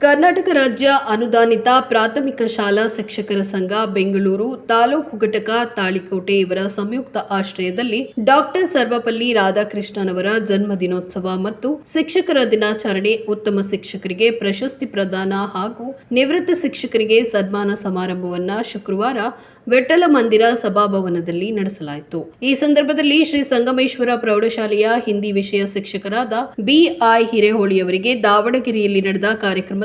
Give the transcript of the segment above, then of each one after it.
ಕರ್ನಾಟಕ ರಾಜ್ಯ ಅನುದಾನಿತ ಪ್ರಾಥಮಿಕ ಶಾಲಾ ಶಿಕ್ಷಕರ ಸಂಘ ಬೆಂಗಳೂರು ತಾಲೂಕು ಘಟಕ ತಾಳಿಕೋಟೆ ಇವರ ಸಂಯುಕ್ತ ಆಶ್ರಯದಲ್ಲಿ ಡಾಕ್ಟರ್ ಸರ್ವಪಲ್ಲಿ ರಾಧಾಕೃಷ್ಣನವರ ಜನ್ಮ ದಿನೋತ್ಸವ ಮತ್ತು ಶಿಕ್ಷಕರ ದಿನಾಚರಣೆ ಉತ್ತಮ ಶಿಕ್ಷಕರಿಗೆ ಪ್ರಶಸ್ತಿ ಪ್ರದಾನ ಹಾಗೂ ನಿವೃತ್ತ ಶಿಕ್ಷಕರಿಗೆ ಸನ್ಮಾನ ಸಮಾರಂಭವನ್ನು ಶುಕ್ರವಾರ ವೆಟ್ಟಲ ಮಂದಿರ ಸಭಾಭವನದಲ್ಲಿ ನಡೆಸಲಾಯಿತು. ಈ ಸಂದರ್ಭದಲ್ಲಿ ಶ್ರೀ ಸಂಗಮೇಶ್ವರ ಪ್ರೌಢಶಾಲೆಯ ಹಿಂದಿ ವಿಷಯ ಶಿಕ್ಷಕರಾದ ಬಿಐ ಹಿರೇಹೊಳಿಯವರಿಗೆ ದಾವಣಗೆರೆಯಲ್ಲಿ ನಡೆದ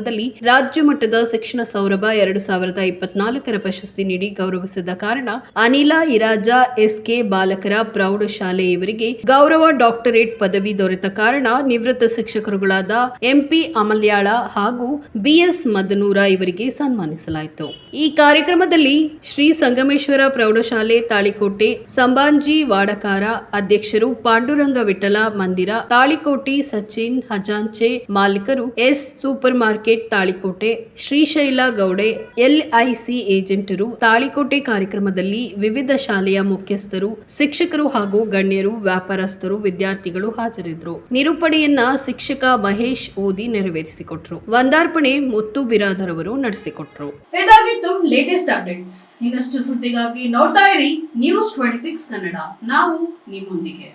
ಕಾರ್ಯಕ್ರಮದಲ್ಲಿ ರಾಜ್ಯ ಮಟ್ಟದ ಶಿಕ್ಷಣ ಸೌರಭ ಎರಡು ಸಾವಿರದ ಇಪ್ಪತ್ನಾಲ್ಕರ ಪ್ರಶಸ್ತಿ ನೀಡಿ ಗೌರವಿಸಿದ ಕಾರಣ ಅನಿಲ ಇರಾಜ ಎಸ್ಕೆ ಬಾಲಕರ ಪ್ರೌಢಶಾಲೆ ಇವರಿಗೆ ಗೌರವ ಡಾಕ್ಟರೇಟ್ ಪದವಿ ದೊರೆತ ಕಾರಣ ನಿವೃತ್ತ ಶಿಕ್ಷಕರುಗಳಾದ ಎಂಪಿ ಅಮಲ್ಯಾಳ ಹಾಗೂ ಬಿಎಸ್ ಮದನೂರ ಇವರಿಗೆ ಸನ್ಮಾನಿಸಲಾಯಿತು. ಈ ಕಾರ್ಯಕ್ರಮದಲ್ಲಿ ಶ್ರೀ ಸಂಗಮೇಶ್ವರ ಪ್ರೌಢಶಾಲೆ ತಾಳಿಕೋಟೆ ಸಂಬಾಂಜಿ ವಾಡಕಾರ ಅಧ್ಯಕ್ಷರು ಪಾಂಡುರಂಗ ವಿಠಲ ಮಂದಿರ, ತಾಳಿಕೋಟೆ ಸಚಿನ್ ಹಜಾಂಚೆ ಮಾಲೀಕರು S super market Talikote, Shrishaila Gowde LIC ಏಜೆಂಟರು. ತಾಳಿಕೋಟೆ ಕಾರ್ಯಕ್ರಮದಲ್ಲಿ ವಿವಿಧ ಶಾಲೆಯ ಮುಖ್ಯಸ್ಥರು, ಶಿಕ್ಷಕರು ಹಾಗೂ ಗಣ್ಯರು, ವ್ಯಾಪಾರಸ್ಥರು, ವಿದ್ಯಾರ್ಥಿಗಳು ಹಾಜರಿದ್ದರು. ನಿರೂಪಣೆಯನ್ನ ಶಿಕ್ಷಕ ಮಹೇಶ್ ಓದಿ ನೆರವೇರಿಸಿಕೊಟ್ರು. ವಂದಾರ್ಪಣೆ ಮುತ್ತು ಬಿರಾದರ್ ಅವರು ನಡೆಸಿಕೊಟ್ರು. ಇದಾಗಿತ್ತು ಲೇಟೆಸ್ಟ್ ಅಪ್ಡೇಟ್ಸ್ ಇನ್ನಷ್ಟು ಸುದ್ದಿಗಾಗಿ ನೋಡ್ತಾ ಇರಿ ನ್ಯೂಸ್ ಟ್ವೆಂಟಿ ಸಿಕ್ಸ್ ಕನ್ನಡ. ನಾವು ನಿಮ್ಮೊಂದಿಗೆ.